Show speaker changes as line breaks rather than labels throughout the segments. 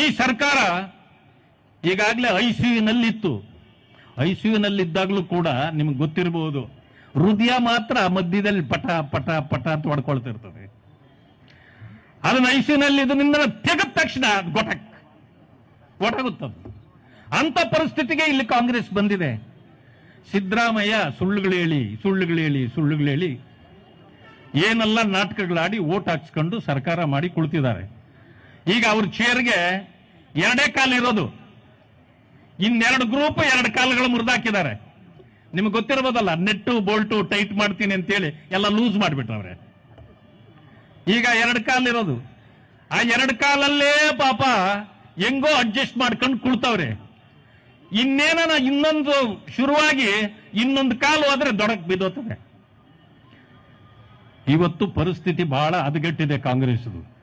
ಈ ಸರ್ಕಾರ ಈಗಾಗಲೇ ಯು ನಲ್ಲಿದ್ದಾಗ್ಲೂ ಕೂಡ ನಿಮ್ಗೆ ಗೊತ್ತಿರಬಹುದು ಹೃದಯ ಮಾತ್ರ ಮಧ್ಯದಲ್ಲಿ ಪಟ ಪಟ ಪಟ ಅಂತ ಹೊಡ್ಕೊಳ್ತಿರ್ತದೆ. ಅದನ್ನ ಐಸಿಯುನಲ್ಲಿ ಇದರಿಂದ ತೆಗೆದ ತಕ್ಷಣ ಗೊಟಕ್, ಗೊಟಾಗುತ್ತದು. ಅಂತ ಪರಿಸ್ಥಿತಿಗೆ ಇಲ್ಲಿ ಕಾಂಗ್ರೆಸ್ ಬಂದಿದೆ. ಸಿದ್ದರಾಮಯ್ಯ, ಸುಳ್ಳುಗಳು ಹೇಳಿ ಸುಳ್ಳುಗಳು ಹೇಳಿ ಸುಳ್ಳುಗಳು ಹೇಳಿ, ಏನೆಲ್ಲ ನಾಟಕಗಳಾಡಿ ಓಟ್ ಹಾಕ್ಸ್ಕೊಂಡು ಸರ್ಕಾರ ಮಾಡಿ ಕುಳಿತಿದ್ದಾರೆ. ಈಗ ಅವ್ರ ಚೇರ್ಗೆ ಎರಡೇ ಕಾಲು ಇರೋದು. ಇನ್ನೆರಡು ಗ್ರೂಪ್ ಎರಡು ಕಾಲುಗಳು ಮುರಿದಾಕಿದ್ದಾರೆ. ನಿಮ್ಗೆ ಗೊತ್ತಿರ್ಬೋದಲ್ಲ, ನೆಟ್ಟು, ಬೋಲ್ಟು, ಟೈಟ್ ಮಾಡ್ತೀನಿ ಅಂತೇಳಿ ಎಲ್ಲ ಲೂಸ್ ಮಾಡಿಬಿಟ್ರವ್ರೆ. ಈಗ ಎರಡು ಕಾಲು ಇರೋದು. ಆ ಎರಡು ಕಾಲಲ್ಲೇ ಪಾಪ ಹೆಂಗೋ ಅಡ್ಜಸ್ಟ್ ಮಾಡ್ಕೊಂಡು ಕುಳ್ತವ್ರೆ. ಇನ್ನೇನ ಇನ್ನೊಂದು ಶುರುವಾಗಿ ಇನ್ನೊಂದು ಕಾಲು ಆದ್ರೆ ದೊಡಕ್ ಬಿದ್ದೋತದೆ ಇವತ್ತು ಪರಿಸ್ಥಿತಿ ಬಹಳ ಹದಗೆಟ್ಟಿದೆ ಕಾಂಗ್ರೆಸ್ದು.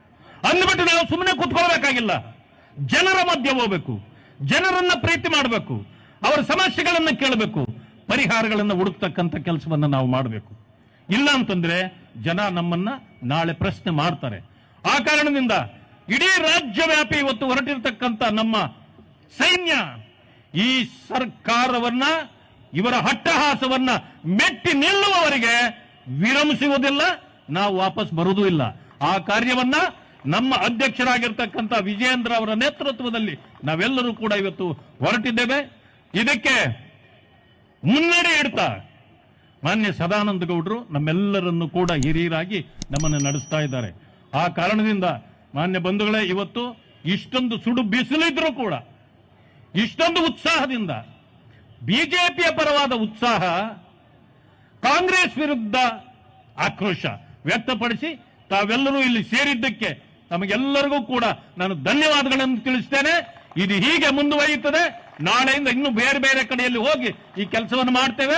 ಅಂದ್ಬಿಟ್ಟು ನಾವು ಸುಮ್ಮನೆ ಕೂತ್ಕೊಳ್ಬೇಕಾಗಿಲ್ಲ. ಜನರ ಮಧ್ಯೆ ಹೋಗ್ಬೇಕು. ಜನರನ್ನ ಪ್ರೀತಿ ಮಾಡಬೇಕು. ಅವರ ಸಮಸ್ಯೆಗಳನ್ನ ಕೇಳಬೇಕು. ಪರಿಹಾರಗಳನ್ನ ಹುಡುಕ್ತಕ್ಕಂಥ ಕೆಲಸವನ್ನು ನಾವು ಮಾಡಬೇಕು. ಇಲ್ಲ ಅಂತಂದ್ರೆ ಜನ ನಮ್ಮನ್ನ ನಾಳೆ ಪ್ರಶ್ನೆ ಮಾಡ್ತಾರೆ. ಆ ಕಾರಣದಿಂದ ಇಡೀ ರಾಜ್ಯವ್ಯಾಪಿ ಇವತ್ತು ಹೊರಟಿರ್ತಕ್ಕಂಥ ನಮ್ಮ ಸೈನ್ಯ ಈ ಸರ್ಕಾರವನ್ನ, ಇವರ ಹಟ್ಟಹಾಸವನ್ನ ಮೆಟ್ಟಿ ನಿಲ್ಲುವವರಿಗೆ ವಿರಮಿಸುವುದಿಲ್ಲ, ನಾವು ವಾಪಸ್ ಬರುವುದೂ ಇಲ್ಲ. ಆ ಕಾರ್ಯವನ್ನ ನಮ್ಮ ಅಧ್ಯಕ್ಷರಾಗಿರ್ತಕ್ಕಂಥ ವಿಜಯೇಂದ್ರ ಅವರ ನೇತೃತ್ವದಲ್ಲಿ ನಾವೆಲ್ಲರೂ ಕೂಡ ಇವತ್ತು ಹೊರಟಿದ್ದೇವೆ. ಇದಕ್ಕೆ ಮುನ್ನಡೆ ಇಡ್ತಾ ಮಾನ್ಯ ಸದಾನಂದ ಗೌಡರು ನಮ್ಮೆಲ್ಲರನ್ನು ಕೂಡ ಹಿರಿಯರಾಗಿ ನಮ್ಮನ್ನು ನಡೆಸ್ತಾ ಇದ್ದಾರೆ. ಆ ಕಾರಣದಿಂದ ಮಾನ್ಯ ಬಂಧುಗಳೇ, ಇವತ್ತು ಇಷ್ಟೊಂದು ಸುಡು ಬಿಸಿಲಿದ್ರೂ ಕೂಡ, ಇಷ್ಟೊಂದು ಉತ್ಸಾಹದಿಂದ ಬಿಜೆಪಿಯ ಪರವಾದ ಉತ್ಸಾಹ, ಕಾಂಗ್ರೆಸ್ ವಿರುದ್ಧ ಆಕ್ರೋಶ ವ್ಯಕ್ತಪಡಿಸಿ ತಾವೆಲ್ಲರೂ ಇಲ್ಲಿ ಸೇರಿದ್ದಕ್ಕೆ ತಮಗೆಲ್ಲರಿಗೂ ಕೂಡ ನಾನು ಧನ್ಯವಾದಗಳನ್ನು ತಿಳಿಸ್ತೇನೆ. ಇದು ಹೀಗೆ ಮುಂದುವರಿಯುತ್ತದೆ. ನಾಳೆಯಿಂದ ಇನ್ನು ಬೇರೆ ಬೇರೆ ಕಡೆಯಲ್ಲಿ ಹೋಗಿ ಈ ಕೆಲಸವನ್ನು ಮಾಡ್ತೇವೆ.